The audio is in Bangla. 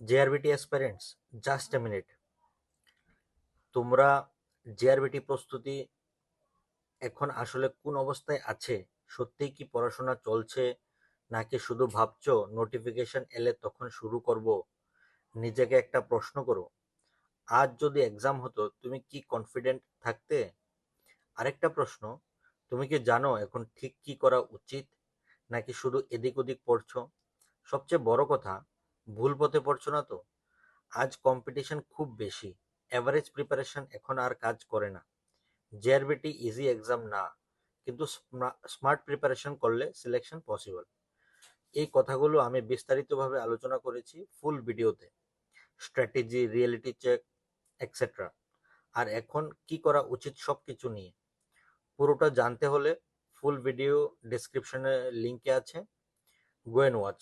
JRBT aspirants just a minute তোমরা জেআরবিটি প্রস্তুতি এখন আসলে কোন অবস্থায় আছে? সত্যিই কি পড়াশোনা চলছে? নাকি শুধু ভাবছ নোটিফিকেশন এলে তখন শুরু করব? নিজেকে একটা প্রশ্ন করো। আজ যদি এক্সাম হতো, তুমি কি কনফিডেন্ট থাকতে? আরেকটা প্রশ্ন, তুমি কি জানো এখন ঠিক কি করা উচিত? নাকি শুধু এদিক ওদিক পড়ছো? সবচেয়ে বড় কথা ভুল পথে পড়ছো না তো? আজ কম্পিটিশন খুব বেশি। অ্যাভারেজ প্রিপারেশন এখন আর কাজ করে না। জেআরবিটি ইজি এক্সাম না, কিন্তু স্মার্ট প্রিপারেশন করলে সিলেকশন পসিবল এই কথাগুলো আমি বিস্তারিতভাবে আলোচনা করেছি ফুল ভিডিওতে স্ট্র্যাটেজি রিয়েলিটি চেক এক্সেট্রা আর এখন কি করা উচিত সব কিছু নিয়ে? পুরোটা জানতে হলে ফুল ভিডিও ডিসক্রিপশনে লিঙ্কে আছে। Gwyn watch